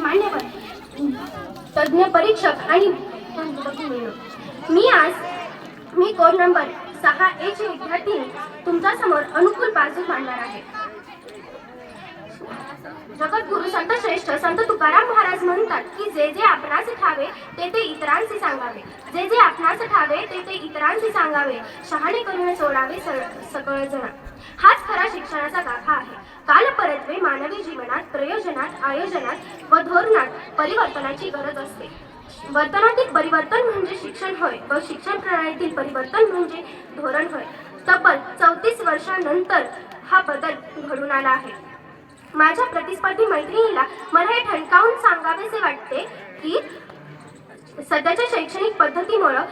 मान्यवर तज्ज्ञ परीक्षक आणि मी आज मी कोड नंबर सहा ए चे विद्यार्थी तुमच्यासमोर अनुकूल बाजू मांडणार आहे. जगद्गुरु संत श्रेष्ठ संत तुकाराम महाराज म्हणतात की जे जे आपणास ठावे ते ते इतरांचे सांगावे. जे जे आपणास ठावे ते ते इतरांचे सांगावे. शहाणे करून सोडावे सर- सकळ जण हाच खरा शिक्षणाचा गाभा आहे काल परत्वे मानवी जीवनात प्रयोजनात आयोजनात व धोरणात परिवर्तनाची गरज असते. वर्तनातील परिवर्तन म्हणजे शिक्षण होय व शिक्षण प्रणालीतील परिवर्तन म्हणजे धोरण होय. तब्बल चौतीस वर्षानंतर हा बदल घडून आला आहे. माझ्या प्रतिस्पर्धी मैत्रिणीला मला हे ठणकावून सांगावेसे वाटते की सध्याच्या शैक्षणिक पद्धतीमुळं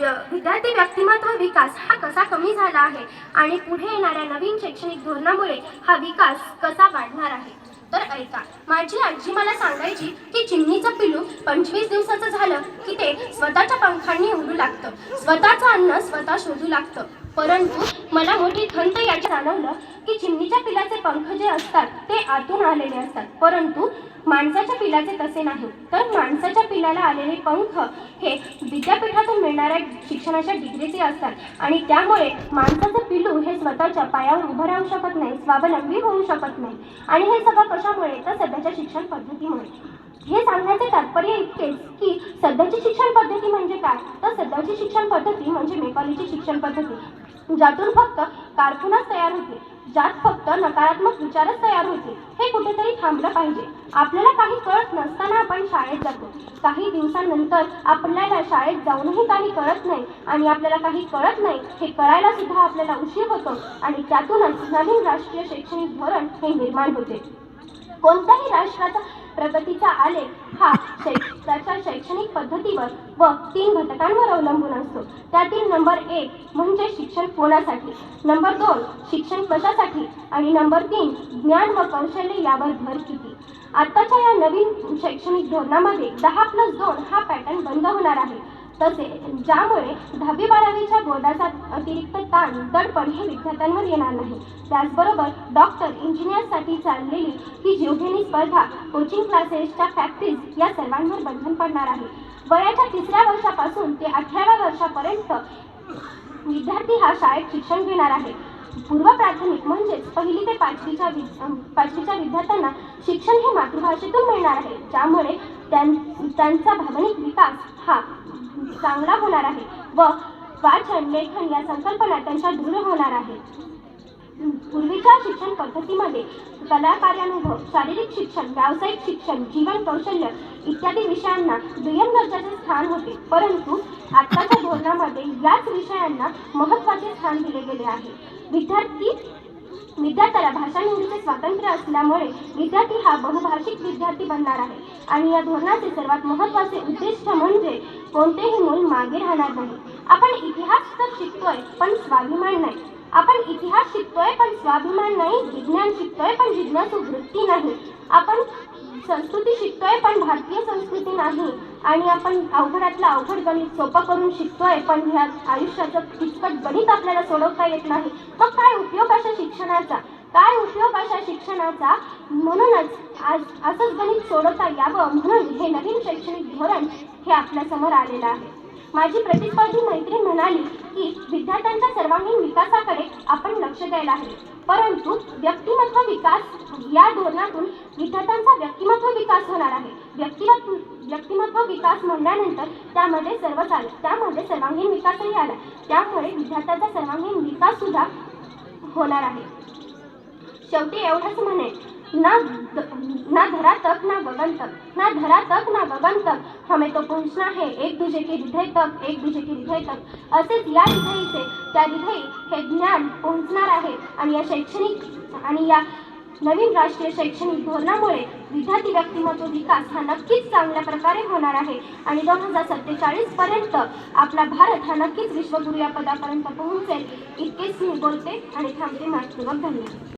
विद्यार्थी व्यक्तिमत्व विकास हा कसा कमी झाला आहे? आणि पुढे येणाऱ्या नवीन शैक्षणिक धोरणामुळे हा विकास कसा वाढणार आहे? तर ऐका माझी आजी मला सांगायची की चिमणीचं पिलू पंचवीस दिवसाचं झालं की ते स्वतःच्या पंखांनी उडू लागतं. स्वतःचं अन्न स्वतः शोधू लागतं. परंतु मला मोठी खंत याच्या जाणवलं की चिमणीच्या पिलाचे पंख जे असतात ते आतून आलेले असतात. परंतु माणसाच्या पिलाचे तसे नाही. तर माणसाच्या पिलाला आलेले पंख हे विद्यापीठातून मिळणाऱ्या शिक्षणाच्या डिग्रीचे असतात. आणि त्यामुळे माणसाचं पिलू हे स्वतःच्या पायावर उभं राहू शकत नाही स्वावलंबी होऊ शकत नाही. आणि हे सगळं कशामुळे? तर सध्याच्या शिक्षण पद्धतीमुळे. हे सांगण्याचे तात्पर्य इतकेच की सध्याची शिक्षण पद्धती म्हणजे काय? तर सध्याची शिक्षण पद्धती म्हणजे मेकालीची शिक्षण पद्धती. ज्यातून फक्त कारकुनच तयार होते ज्यात फक्त नकारात्मक विचारच तयार होते हे कुठेतरी थांबलं पाहिजे. आपल्याला काही कळत नसताना आपण शाळेत जातो. काही दिवसांनंतर आपल्याला शाळेत जाऊनही काही कळत नाही आणि आपल्याला काही कळत नाही हे कळायला सुद्धा आपल्याला उशीर होतो आणि त्यातूनच नवीन राष्ट्रीय शैक्षणिक धोरण हे निर्माण होते. कोणत्याही राष्ट्राचा प्रगतीचा आलेख हा शै त्याच्या शैक्षणिक पद्धतीवर व तीन घटकांवर अवलंबून असतो. त्यातील नंबर एक म्हणजे शिक्षण कोणासाठी नंबर दोन शिक्षण कशासाठी आणि नंबर तीन ज्ञान व कौशल्य यावर भर किती. आत्ताच्या या नवीन शैक्षणिक धोरणामध्ये दहा प्लस दोन हा पॅटर्न बंद होणार आहे. तसे ज्यामुळे दहावी बारावीच्या बोर्डाचा अतिरिक्त ताण दडपण हे विद्यार्थ्यांवर येणार नाही. त्याचबरोबर डॉक्टर इंजिनियरसाठी चाललेली ही जीवघेणी स्पर्धा कोचिंग क्लासेसच्या फॅक्टरीज या सर्वांवर बंधन पडणार आहे. वयाच्या तिसऱ्या वर्षापासून ते अठराव्या वर्षापर्यंत विद्यार्थी हा शाळेत शिक्षण घेणार आहे. पूर्व प्राथमिक म्हणजेच पहिली ते पाचवीच्या वि पाचवीच्या विद्यार्थ्यांना शिक्षण हे मातृभाषेतून मिळणार आहे. ज्यामुळे त्यांचा भावनिक विकास हा चांगला होणार आहे व वाचन लेखन या संकल्पना त्यांच्या दृढ होणार आहे. पूर्वीच्या शिक्षण पद्धतीमध्ये कला कार्यानुभव शारीरिक शिक्षण व्यावसायिक शिक्षण जीवन कौशल्य इत्यादी विषयांना दुय्यम दर्जाचे स्थान होते. परंतु आत्ताच्या धोरणामध्ये याच विषयांना महत्त्वाचे स्थान दिले गेले आहे. विद्यार्थी विद्यार्थ्याला भाषा निवडीचे स्वातंत्र्य असल्यामुळे विद्यार्थी हा बहुभाषिक विद्यार्थी बनणार आहे. आणि या धोरणाचे सर्वात महत्त्वाचे उद्दिष्ट म्हणजे कोणतेही मूल मागे राहणार नाही. आपण इतिहास तर शिकतोय पण स्वाभिमान नाही. आपण इतिहास शिकतोय पण स्वाभिमान नाही विज्ञान शिकतोय पण जिज्ञासू वृत्ती नाही. आपण संस्कृती शिकतोय पण भारतीय संस्कृती नाही. आणि आपण अवघडातलं अवघड गणित सोपं करून शिकतोय पण ह्या आयुष्याचं किचकट गणित आपल्याला सोडवता येत नाही. मग काय उपयोग शिक्षणाचा? काय उपयोग अशा शिक्षणाचा? म्हणूनच आज असंच गणित सोडवता यावं म्हणून हे नवीन शैक्षणिक धोरण हे आपल्यासमोर आलेलं आहे. माझी प्रतिस्पर्धी मैत्रीण म्हणाली की विद्यार्थ्यांच्या सर्वांगीण विकासाकडे आपण लक्ष द्यायला हवे. परंतु व्यक्तिमत्व विकास या धोरणातून विद्यार्थ्यांचा व्यक्तिमत्व विकास होणार आहे. व्यक्तिमत्व व्यक्तिमत्व विकास म्हणल्यानंतर त्यामध्ये सर्वच आलं त्यामध्ये सर्वांगीण विकासही आला. त्यामुळे विद्यार्थ्यांचा सर्वांगीण विकास सुद्धा होणार आहे. शेवटी एवढंच म्हणे ना द- ना धरा तक ना गगन तक ना धरा तक ना गगन तक हमें तो पहुंचना है एक दूजे के हृदय तक एक दूजे के हृदय तक असेच या हृदयीचे त्या हृदयी हे ज्ञान पोहोचणार आहे आणि या शैक्षणिक आणि या नवीन राष्ट्रीय शैक्षणिक धोरणामुळे विद्यार्थी व्यक्तिमत्व विकास हा नक्कीच चांगल्या प्रकारे होणार आहे. आणि दोन हजार सत्तेचाळीस पर्यंत आपला भारत हा नक्कीच विश्वगुरु या पदापर्यंत पोहोचेल. इतकेच मी बोलते आणि थांबते. मात्र धन्यवाद.